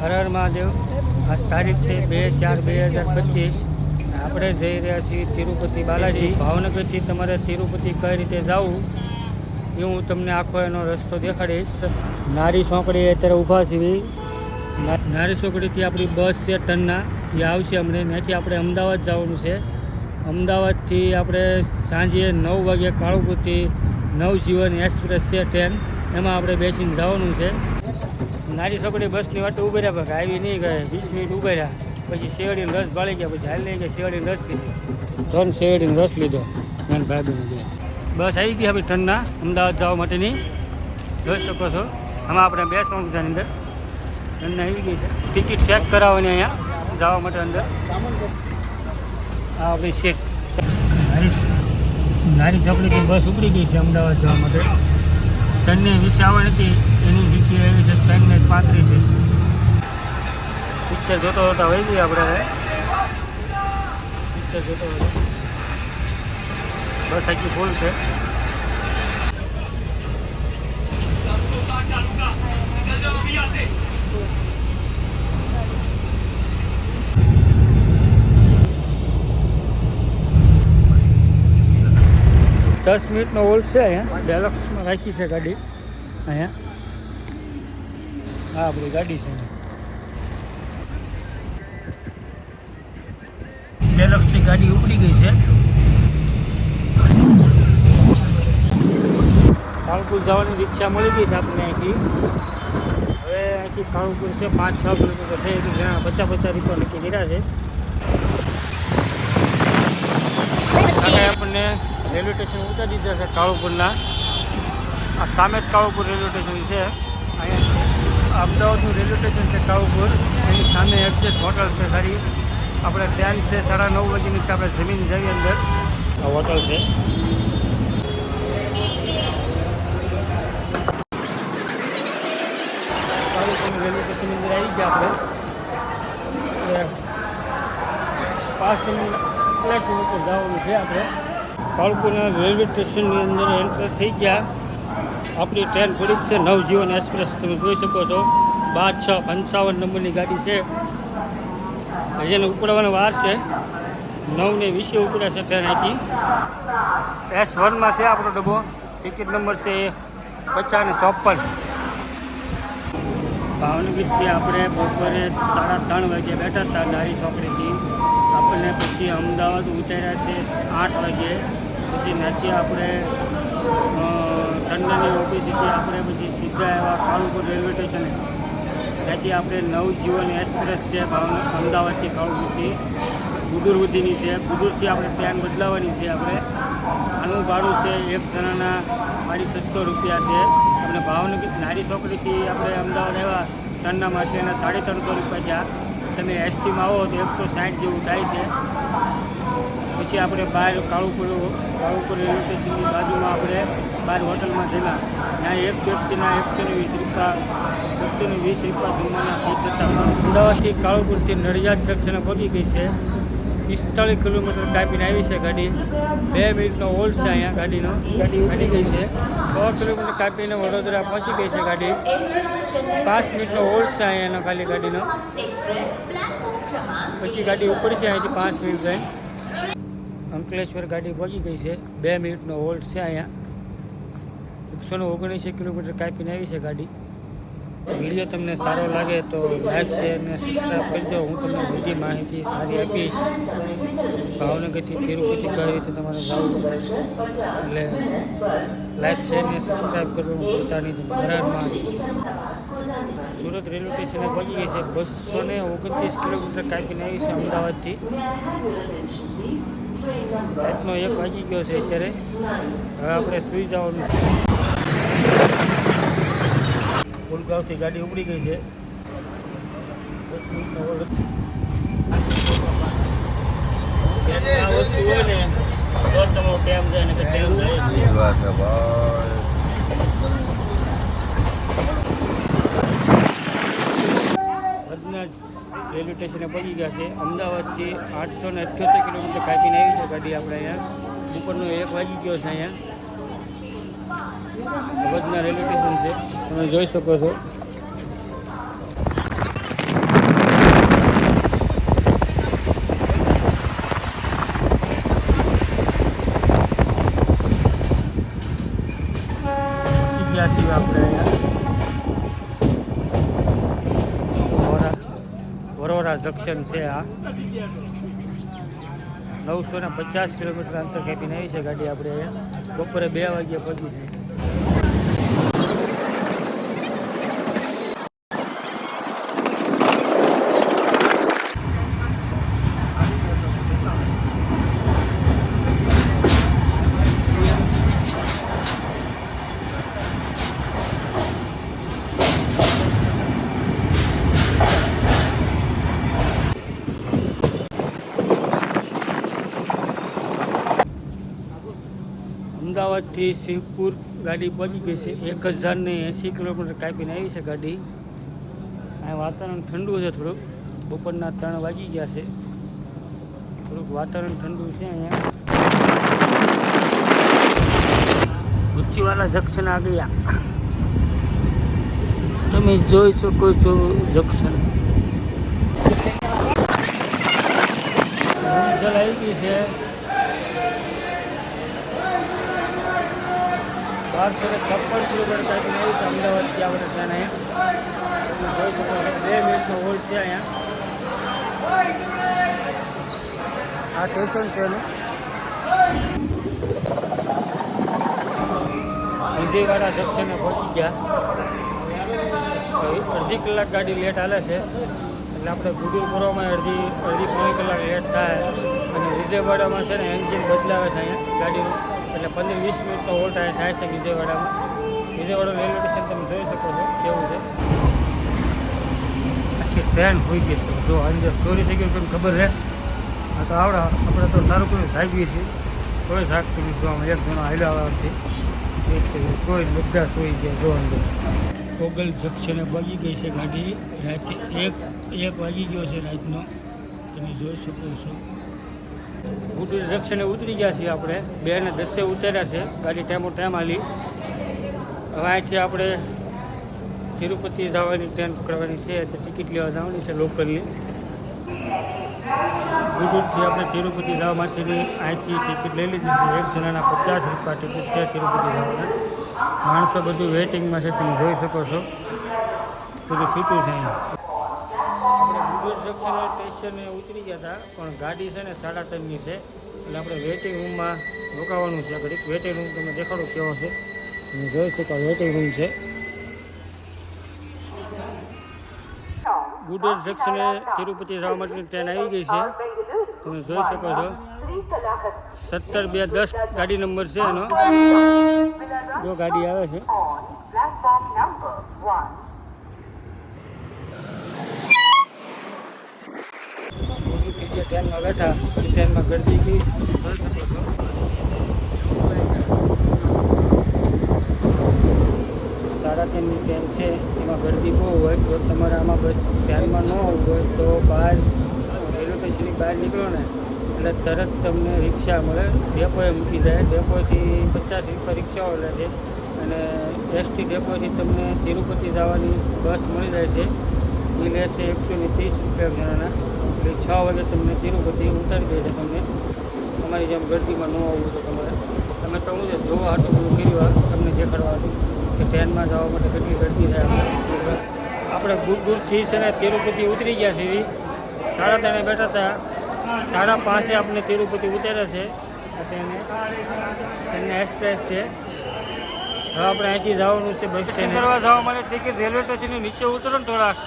હર હર મહાદેવ. આજ તારીખ છે બે ચાર બે હજાર પચીસ. આપણે જઈ રહ્યા છીએ તિરુપતિ બાલાજી. ભાવનગરથી તમારે તિરુપતિ કઈ રીતે જવું એ હું તમને આખો એનો રસ્તો દેખાડીશ. નારી સોંકડી અત્યારે ઊભા છીએ. નારી સોંકડીથી આપણી બસ છે ટનના. એ આવશે અમને ત્યાંથી આપણે અમદાવાદ જવાનું છે. અમદાવાદથી આપણે સાંજે નવ વાગે કાળુકૃતિ નવજીવન એક્સપ્રેસ છે ટ્રેન. એમાં આપણે બેસીને જવાનું છે. નારી છોકરી બસની વાટે ઊભી રહ્યા પણ આવી નહીં ગઈ વીસ મિનિટ ઊભી રહ્યા પછી શેરડીનો રસ બાળી ગયા પછી હાલ નહીં ગયા શેરડીનો રસ લીધો ત્રણ શેરડીનો રસ લીધો. મને ભાઈ ગયા. બસ આવી ગઈ હવે ઠંડના. અમદાવાદ જવા માટેની. જોઈ શકો છો. આમાં આપણે બે સોંગ છે અંદર. ટ્રેન આવી ગઈ છે. ટિકિટ ચેક કરાવવાની અહીંયા જવા માટે અંદર. આ આપણી સીટ નારી ચોકડીથી બસ ઉપડી ગઈ છે અમદાવાદ જવા માટે. વિશે આવવા હતી એની જગ્યાએ એવી છે, ત્રણ ને પાંત્રીસ છે. પિક્ચર જોતો જોતા હોય ગઈ આપણે હવે. પિક્ચર જોતો જોતો બસ આખી ફૂલ છે. દસ મિનિટનો હોલ છે અહીંયા. ડેલક્સમાં રાખી છે ગાડી. અહીંયા. હા, આપણી ગાડી છે. ડેલક્સની ગાડી ઉપડી ગઈ છે. કાળુપુર જવાની રિક્ષા મળી ગઈ છે આપણને અહીંથી. હવે અહીંથી કાળુપુર છે પાંચ છ કિલોમીટર છે. એટલે ઘણા પચાસ પચાસ રૂપિયા નક્કી કર્યા છે. આપણને રેલવે સ્ટેશન ઉતારી દીધા છે કાળુપુરના. આ સામે જ કાળુપુર રેલવે સ્ટેશન છે. અહીંયા અમદાવાદનું રેલવે સ્ટેશન છે કાળુપુર. એની સામે એડજસ્ટ હોટલ છે સારી. આપણે ટ્રેન છે સાડા નવ વાગ્યાની આપણે જમીન જઈએ અંદર. આ હોટલ છે. રેલવે સ્ટેશનની અંદર આવી ગયા આપણે. પાંચ કિલોમીટર કિલોમીટર જવાનું છે આપણે. કાળપુરના રેલવે સ્ટેશનની અંદર એન્ટર થઈ ગયા. આપણી ટ્રેન પડી છે, નવજીવન એક્સપ્રેસ તમે જોઈ શકો છો બાર છ પંચાવન નંબરની ગાડી છે. હજી એને ઉપડવાનો વાર છે. નવને વીસે છે ટ્રેન અહીંથી એસ વનમાં છે આપણો ડબ્બો. ટિકિટ નંબર છે પચાસ ને ચોપન. ભાવનગરથી આપણે બપોરે સાડા ત્રણ વાગે બેઠા હતા નારી ચોકડીથી. આપણને પછી અમદાવાદ ઉતાર્યા છે આઠ વાગે. પછી ત્યાંથી આપણે ટંડનની ઓફિસેથી આપણે પછી સીધા એવા કાળુપુર રેલવે સ્ટેશને. ત્યાંથી આપણે નવજીવન એક્સપ્રેસ છે ભાવનગર અમદાવાદથી કાળુપુરથી ગુડુર સુધીની છે ગુડુરથી આપણે ટ્રેન બદલાવાની છે આપણે. આનું ભાડું છે એક જણાના મારી છસો રૂપિયા છે. આપણે ભાવનગર, નારી ચોકડીથી આપણે અમદાવાદ આવ્યા ટનના માટે એના સાડી ત્રણસો રૂપિયા થયા તમે એસટીમાં આવો તો એકસો સાઠ જેવું થાય છે. પછી આપણે બહાર કાળુપુર કાળુપુર રેલવે સ્ટેશનની બાજુમાં આપણે બહાર હોટલમાં જેલા ત્યાં એક વ્યક્તિના એકસો ને વીસ રૂપિયા એકસો ને વીસ રૂપિયા જમવાના ફીસ હતા. અમદાવાદથી કાળુપુરથી નડિયાદ જંકશને પહોંચી ગઈ છે. પિસ્તાળીસ કિલોમીટર કાપીને આવી છે ગાડી. બે મિનિટનો હોલ્ડ છે અહીંયા ગાડીનો. ગાડી ફાટી ગઈ છે. સો કિલોમીટર કાપીને વડોદરા પહોંચી ગઈ છે ગાડી. પાંચ મિનિટનો હોલ્ડ છે અહીંયાનો ખાલી ગાડીનો. પછી ગાડી ઉપડશે અહીંથી પાંચ મિનિટ રહીને અંકલેશ્વર ગાડી પહોંચી ગઈ છે. બે મિનિટનો હોલ્ડ છે અહીંયા. એકસો ને ઓગણીસ કિલોમીટર કાપીને આવી છે ગાડી. વીડિયો તમને સારો લાગે તો લાઈક, શેર અને સબસ્ક્રાઈબ કરજો. હું તમને બધી માહિતી સારી આપીશ. ભાવનગરથી તિરુપતિ કઈ રીતે તમારે જવું? એટલે લાઈક, શેર અને સબસ્ક્રાઈબ કરવું ભૂલતા નહીં. સુરત રેલવે સ્ટેશને પહોંચી ગઈ છે. બસો ને ઓગણત્રીસ કિલોમીટર કાપીને આવી છે અમદાવાદથી. રાતનો એક વાગી ગયો છે અત્યારે. હવે આપણે સુઈ જવાનું છે. ફૂલગાંવથી ગાડી ઉપડી ગઈ છે. વસ્તુ હોય ને તો તમારો ટાઈમ જાય ને ટાઈમ જાય જ રેલવે સ્ટેશને પહોંચી ગયા છે. અમદાવાદથી આઠસો ને અઠ્યોતેર કિલોમીટર કાપીને આવી છે ગાડી આપણે અહીંયા. ઉપરનો એક વાગી ગયો છે અહીંયા. હદના રેલવે સ્ટેશન છે. તમે જોઈ શકો છો. વરોરા છે આ. નવસો ને પચાસ કિલોમીટર અંતર કાપીને આવી છે ગાડી આપણે. બપોરે બે વાગ્યે પહોંચી છે. અમદાવાદથી શિવપુર ગાડી પહોંચી ગઈ છે. એક હજારને એંસી કિલોમીટર કાપીને આવી છે ગાડી. આ વાતાવરણ ઠંડુ છે થોડુંક. બપોરના ત્રણ વાગી ગયા છે. થોડુંક વાતાવરણ ઠંડુ છે અહીંયા. ઉચ્ચીવાલા જંક્શન આ ગયા તમે જોઈ શકો છો જંકશન. આવી ગઈ છે. બારસો ને છપ્પન કિલોમીટર કાપીને આવી છે અમદાવાદથી આપણે ત્યાં અહીંયા જોઈ શકો બે મિનિટનો હોલ્ડ છે અહીંયા આ સ્ટેશન છે એનું વિજયવાડા જંક્શને પહોંચી ગયા. અડધી કલાક ગાડી લેટ હાલે છે. એટલે આપણે ગુડુર કરવામાં અડધી અડધી, પોણી કલાક લેટ થાય. અને વિજયવાડામાં છે ને એન્જિન બદલાવે છે અહીંયા ગાડીનું. એટલે પંદર વીસ મિનિટનો હોલ્ટ અહીંયા થાય છે વિજયવાડામાં. વિજયવાડા રેલવે સ્ટેશન તમે જોઈ શકો છો, કેવું છે. આખી ટ્રેન હોઈ ગઈ છે. જો અંદર ચોરી થઈ ગયું તમને ખબર રહે આ તો આવડે, આપણે તો સારું કોઈ જાગીએ છીએ. કોઈ નથી. જો આમ એક જણો હાલ્યો આવવાથી એક કોઈ બધા સોઈ ગયા જો અંદર. કોગલ જક્ષને બગી ગઈ છે ગાડી. રાતે એક એક વાગી ગયો છે રાતનો. તમે જોઈ શકો છો. ગુડુર જંક્શને ઉતરી ગયા છીએ આપણે. બે ને દસે ઉતાર્યા છે. ગાડી ટાઈમો ટાઈમ હાલી. હવે અહીંથી આપણે તિરુપતિ જવાની ટ્રેન પકડવાની છે. તો ટિકિટ લેવા જવાની છે લોકલની. ગુડુરથી આપણે તિરુપતિ જવા માટેની અહીંથી ટિકિટ લઈ લીધી છે. એક જણાના પચાસ રૂપિયા ટિકિટ છે તિરુપતિ જવાના. માણસો બધું વેઇટિંગમાં છે. તમે જોઈ શકો છો. બધું છૂટું છે આપણે ગુડુર સ્ટેશને ઉતરી ગયા હતા, પણ ગાડી છે ને સાડા ત્રણની છે. એટલે આપણે વેઇટિંગ રૂમમાં રોકાવાનું છે. ઘડીક વેઇટિંગ રૂમ તમે દેખાડો કેવો છે. તમે જોઈ શકો વેઇટિંગ રૂમ છે. ગુડર જંક્શને તિરુપતિ જવા માટેની ટ્રેન આવી ગઈ છે. તમે જોઈ શકો છો. સત્તર બે દસ ગાડી નંબર છે એનો. જો ગાડી આવે છે મોટી જે ટ્રેનમાં બેઠા ટ્રેનમાં ગરદી ગઈ સાડા ત્રણની ટ્રેન છે, એમાં ગરદી બહુ હોય, જો તમારે આમાં બસ ધ્યાનમાં ન હોય તો બહાર, રેલવે સ્ટેશનની બહાર નીકળો ને, એટલે તરત તમને રિક્ષા મળે. ડેપોએ મૂકી જાય. ડેપોથી પચાસ રૂપિયા રિક્ષાઓ લે છે. અને એસટી ડેપોથી તમને તિરુપતિ જવાની બસ મળી જાય છે. એ લેશે એકસો ને ત્રીસ રૂપિયા જણાના. એટલે છ વાગે તમને તિરુપતિ ઉતારી દે છે તમને. તમારી જેમ ગરદીમાં ન આવવું તો તમારે. તમે તો હું છે જોવા હાટું બધું કર્યું તમને દેખાડવા હતું કે ટ્રેનમાં જવા માટે કેટલી ગરદી થાય આપણે. દૂર દૂરથી છે ને તિરુપતિ ઉતરી ગયા છીએ સાડા ત્રણે બેઠા હતા. સાડા પાંચે આપણે તિરુપતિ ઉતરે છે. તેને ટ્રેને એક્સપ્રેસ છે. હવે આપણે અહીંથી જવાનું છે બસ કરવા જવા માટે ટિકિટ રેલવે સ્ટેશનની નીચે ઉતરો ને થોડાક.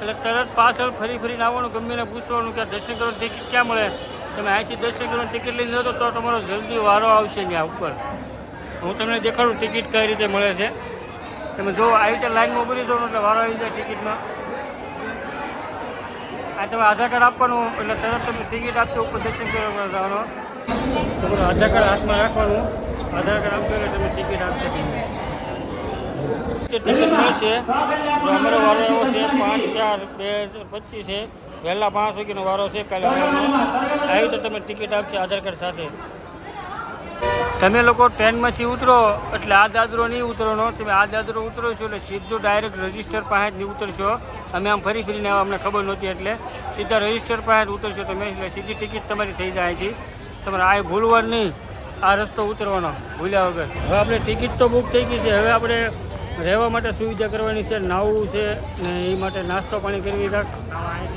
એટલે તરત પાછળ ફરી ફરીને આવવાનું ગમે પૂછવાનું કે દર્શન કરવાની ટિકિટ ક્યાં મળે? તમે અહીંથી દર્શન કરવાની ટિકિટ લઈને જતો તો તમારો જલ્દી વારો આવશે ત્યાં ઉપર. હું તમને દેખાડું ટિકિટ કઈ રીતે મળે છે. તમે જો, આવી રીતે લાઈનમાં ઉભરી જાઓ એટલે વારો આવી જાય ટિકિટમાં આ તમે આધાર કાર્ડ આપવાનું, એટલે તરત તમે ટિકિટ આપશો ઉપર દર્શન કરવા જવાનો. તમારું આધાર કાર્ડ હાથમાં રાખવાનું. આધાર કાર્ડ આપશો એટલે તમે ટિકિટ આપશે. ટિકિટ છે તો અમારો વારો એવો છે પાંચ ચાર બે હજાર પચીસ છે. વહેલા પાંચ વાગ્યાનો વારો છે કાલે આવી રીતે તમે ટિકિટ આપશે આધાર કાર્ડ સાથે. તમે લોકો ટ્રેનમાંથી ઉતરો એટલે આ દાદરો નહીં ઉતરવાનો. તમે આ દાદરો ઉતરો છો એટલે સીધું ડાયરેક્ટ રજિસ્ટર પાસે જ ઉતરશો. અમે આમ ફરી ફરીને અમને ખબર નહોતી એટલે સીધા રજિસ્ટર પાસે ઉતરશો તમે એટલે સીધી ટિકિટ તમારી થઈ જાય છે તમારે આ ભૂલવાનું નહીં. આ રસ્તો ઉતરવાનો ભૂલ્યા વગર. હવે આપણે ટિકિટ તો બુક થઈ ગઈ છે. હવે આપણે રહેવા માટે સુવિધા કરવાની છે નાવું છે ને એ માટે નાસ્તો પાણી કરવી કાંક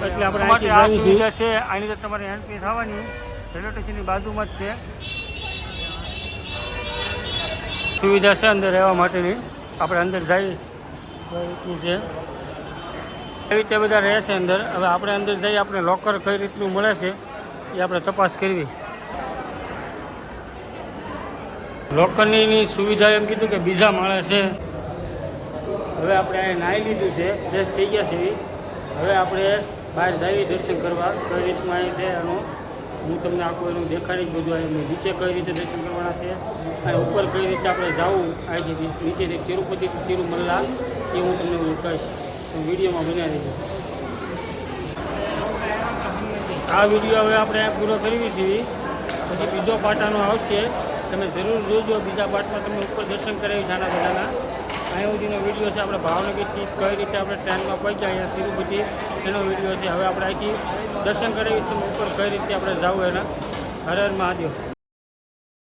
એટલે આપણે માટે આ સુવિધા છે. આની અંદર તમારે એન્ટ્રી થવાની રેલવે સ્ટેશનની બાજુમાં જ છે. સુવિધા છે અંદર રહેવા માટેની. આપણે અંદર જઈ રીતનું છે એવી રીતે બધા રહે છે અંદર. હવે આપણે અંદર જઈ આપણે લોકર કઈ રીતનું મળે છે એ આપણે તપાસ કરવી. લોકરની સુવિધા એમ કીધું કે બીજા માળે છે. હવે આપણે અહીં નાહી લીધું છે, ફ્રેશ થઈ ગયા છે હવે આપણે બહાર જઈએ દર્શન કરવા કઈ રીતમાં અહીં છે એનું. હું તમને આખું એનું દેખાડી બધું, અહીં નીચે કઈ રીતે દર્શન કરવાના છે અને ઉપર કઈ રીતે આપણે જવું અહીંથી નીચેથી તિરુપતિ, તિરુમલ્લા, એ હું તમને કહીશ વિડીયોમાં બનાવી દીધો આ વીડિયો હવે આપણે પૂરો કરવી છીએ. પછી બીજો પાટાનો આવશે. તમે જરૂર જોજો, બીજા પાર્ટમાં તમે ઉપર દર્શન કરાવી છે આના બધાના. અહીંયા સુધીનો વીડિયો છે, આપણે ભાવનગરથી કઈ રીતે આપણે ટ્રેનમાં પહોંચ્યા, અહીંયા તિરુપતિ, એનો વીડિયો છે. હવે આપણે અહીંથી દર્શન કરાવી ઉપર કઈ રીતે આપણે જવું એના? હર મહાદેવ.